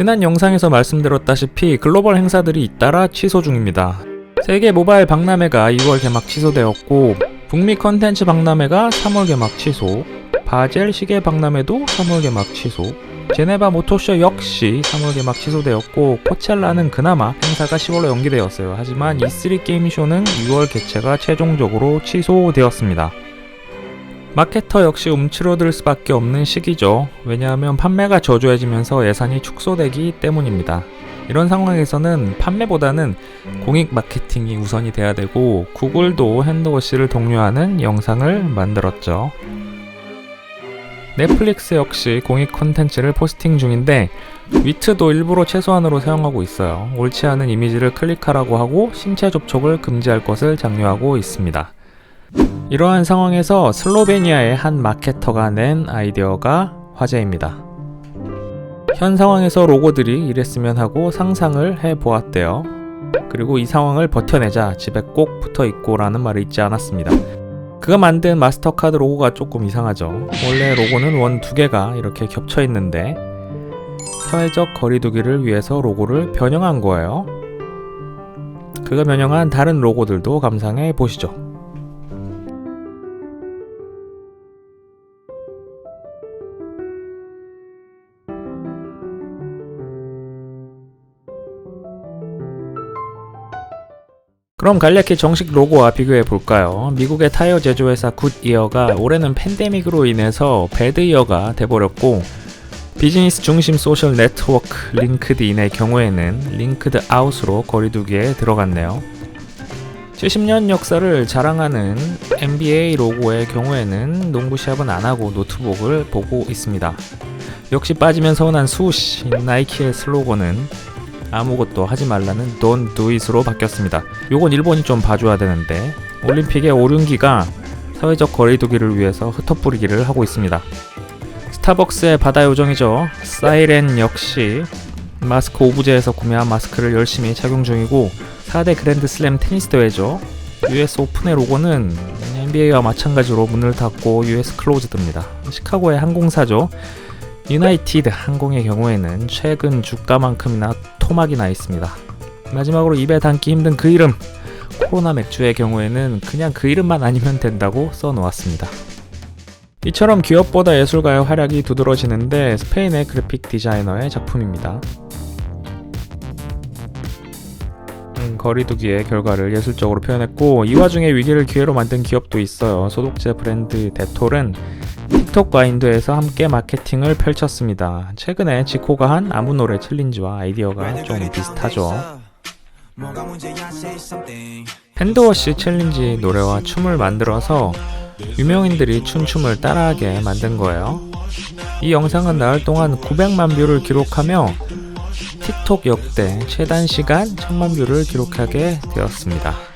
지난 영상에서 말씀드렸다시피 글로벌 행사들이 잇따라 취소 중입니다. 세계 모바일 박람회가 2월 개막 취소되었고 북미 컨텐츠 박람회가 3월 개막 취소, 바젤 시계 박람회도 3월 개막 취소, 제네바 모토쇼 역시 3월 개막 취소되었고 코첼라는 그나마 행사가 10월로 연기되었어요. 하지만 E3 게임쇼는 6월 개최가 최종적으로 취소되었습니다. 마케터 역시 움츠러들 수밖에 없는 시기죠. 왜냐하면 판매가 저조해지면서 예산이 축소되기 때문입니다. 이런 상황에서는 판매보다는 공익 마케팅이 우선이 돼야 되고 구글도 핸드워시를 독려하는 영상을 만들었죠. 넷플릭스 역시 공익 콘텐츠를 포스팅 중인데 위트도 일부러 최소한으로 사용하고 있어요. 옳지 않은 이미지를 클릭하라고 하고 신체 접촉을 금지할 것을 장려하고 있습니다. 이러한 상황에서 슬로베니아의 한 마케터가 낸 아이디어가 화제입니다. 현 상황에서 로고들이 이랬으면 하고 상상을 해 보았대요. 그리고 이 상황을 버텨내자 집에 꼭 붙어 있고 라는 말이 있지 않았습니다. 그가 만든 마스터카드 로고가 조금 이상하죠. 원래 로고는 원 두 개가 이렇게 겹쳐 있는데 사회적 거리두기를 위해서 로고를 변형한 거예요. 그가 변형한 다른 로고들도 감상해 보시죠. 그럼 간략히 정식 로고와 비교해 볼까요? 미국의 타이어 제조회사 굿이어가 올해는 팬데믹으로 인해서 배드이어가 돼버렸고 비즈니스 중심 소셜 네트워크 링크드인의 경우에는 링크드 아웃으로 거리두기에 들어갔네요. 70년 역사를 자랑하는 NBA 로고의 경우에는 농구 시합은 안 하고 노트북을 보고 있습니다. 역시 빠지면 서운한 수시 나이키의 슬로건은 아무것도 하지 말라는 Don't do it으로 바뀌었습니다. 요건 일본이 좀 봐줘야 되는데 올림픽의 오륜기가 사회적 거리두기를 위해서 흩어뿌리기를 하고 있습니다. 스타벅스의 바다 요정이죠. 사이렌 역시 마스크 오브제에서 구매한 마스크를 열심히 착용 중이고 4대 그랜드슬램 테니스 대회죠. US 오픈의 로고는 NBA와 마찬가지로 문을 닫고 US 클로즈드입니다. 시카고의 항공사죠. 유나이티드 항공의 경우에는 최근 주가만큼이나 토막이 나 있습니다. 마지막으로 입에 담기 힘든 그 이름 코로나 맥주의 경우에는 그냥 그 이름만 아니면 된다고 써놓았습니다. 이처럼 기업보다 예술가의 활약이 두드러지는데 스페인의 그래픽 디자이너의 작품입니다. 음, 거리두기의 결과를 예술적으로 표현했고 이 와중에 위기를 기회로 만든 기업도 있어요. 소독제 브랜드 데톨은 틱톡 과인드에서 함께 마케팅을 펼쳤습니다. 최근에 지코가 한 아무 노래 챌린지와 아이디어가 좀 비슷하죠. 핸드워시 챌린지 노래와 춤을 만들어서 유명인들이 춘춤을 따라하게 만든 거예요. 이 영상은 나흘 동안 900만 뷰를 기록하며 틱톡 역대 최단 시간 1000만 뷰를 기록하게 되었습니다.